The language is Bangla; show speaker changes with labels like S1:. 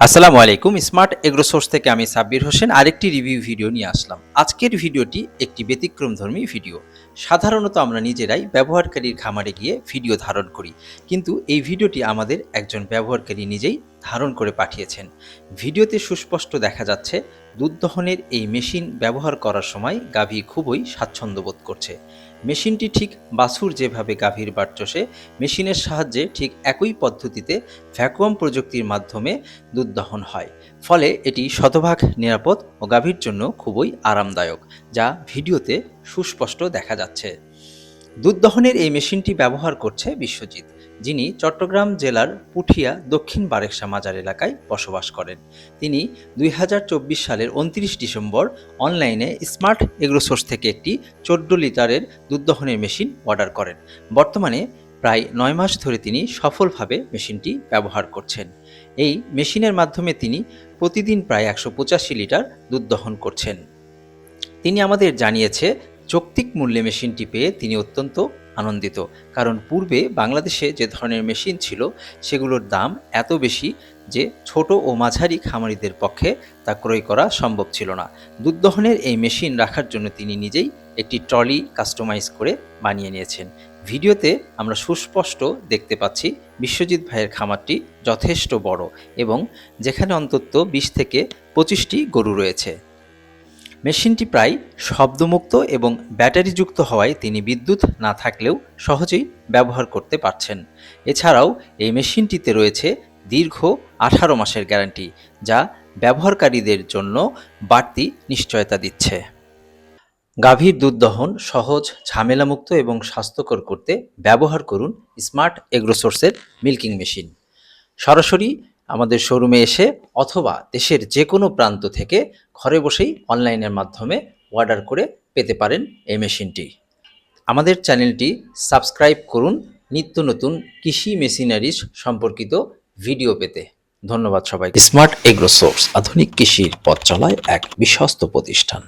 S1: আসসালামু আলাইকুম স্মার্ট এগ্রোসোর্স থেকে আমি সাব্বির হোসেন আরেকটি রিভিউ ভিডিও নিয়ে আসলাম। আজকের ভিডিওটি একটি ব্যতিক্রমধর্মী ভিডিও। সাধারণত আমরা নিজেরাই ব্যবহারকারীর খামারে গিয়ে ভিডিও ধারণ করি, কিন্তু এই ভিডিওটি আমাদের একজন ব্যবহারকারী নিজেই ধারণ করে পাঠিয়েছেন। ভিডিওতে সুস্পষ্ট দেখা যাচ্ছে দুধ দহনের এই মেশিন ব্যবহার করার সময় গাভী খুবই স্বাচ্ছন্দ্য বোধ করছে। মেশিনটি ঠিক বাছুর যেভাবে গাভীর বাট চষে মেশিনের সাহায্যে ঠিক একই পদ্ধতিতে ভ্যাকুয়াম প্রযুক্তির মাধ্যমে দুধ দহন হয়। ফলে এটি শতভাগ নিরাপদ ও গাভীর জন্য খুবই আরামদায়ক, যা ভিডিওতে সুস্পষ্ট দেখা যাচ্ছে। দুধ দহনের এই মেশিনটি ব্যবহার করছে বিশ্বজিৎ, যিনি চট্টগ্রাম জেলার পুঠিয়া দক্ষিণ বারেকশা মাজার এলাকায় বসবাস করেন। তিনি দুই হাজার চব্বিশ সালের উনত্রিশ ডিসেম্বর অনলাইনে স্মার্ট এগ্রোসোর্স থেকে একটি চোদ্দ লিটারের দুধ দহনের মেশিন অর্ডার করেন। বর্তমানে প্রায় নয় মাস ধরে তিনি সফলভাবে মেশিনটি ব্যবহার করছেন। এই মেশিনের মাধ্যমে তিনি প্রতিদিন প্রায় একশো পঁচাশি লিটার দুধ দহন করছেন। তিনি আমাদের জানিয়েছে যৌক্তিক মূল্যে মেশিনটি পেয়ে তিনি অত্যন্ত আনন্দিত। কারণ পূর্বে বাংলাদেশে যে ধরনের মেশিন ছিল, সেগুলোর দাম এত বেশি যে ছোট ও মাঝারি খামারিদের পক্ষে তা ক্রয় করা সম্ভব ছিল না। দুধ দহনের এই মেশিন রাখার জন্য তিনি নিজেই একটি ট্রলি কাস্টমাইজ করে বানিয়ে নিয়েছেন। ভিডিওতে আমরা সুস্পষ্ট দেখতে পাচ্ছি, বিশ্বজিৎ ভাইয়ের খামারটি যথেষ্ট বড় এবং যেখানে অন্তত বিশ থেকে পঁচিশটি গরু রয়েছে। মেশিনটি প্রায় শব্দমুক্ত এবং ব্যাটারিযুক্ত হওয়ায় তিনি বিদ্যুৎ না থাকলেও সহজেই ব্যবহার করতে পারছেন। এছাড়াও এই মেশিনটিতে রয়েছে দীর্ঘ আঠারো মাসের গ্যারান্টি, যা ব্যবহারকারীদের জন্য বাড়তি নিশ্চয়তা দিচ্ছে। গাভীর দুধ দহন সহজ, ঝামেলামুক্ত এবং স্বাস্থ্যকর করতে ব্যবহার করুন স্মার্ট এগ্রোসোর্সের মিল্কিং মেশিন। সরাসরি আমাদের শোরুমে এসে অথবা দেশের যে কোনো প্রান্ত থেকে ঘরে বসেই অনলাইনের মাধ্যমে অর্ডার করে পেতে পারেন এই মেশিনটি আমাদের চ্যানেলটি সাবস্ক্রাইব করুন নিত্য নতুন কৃষি মেশিনারিজ সম্পর্কিত ভিডিও পেতে। ধন্যবাদ সবাই স্মার্ট এগ্রো সোর্স আধুনিক কৃষির পথ চলায় এক বিশ্বস্ত প্রতিষ্ঠান।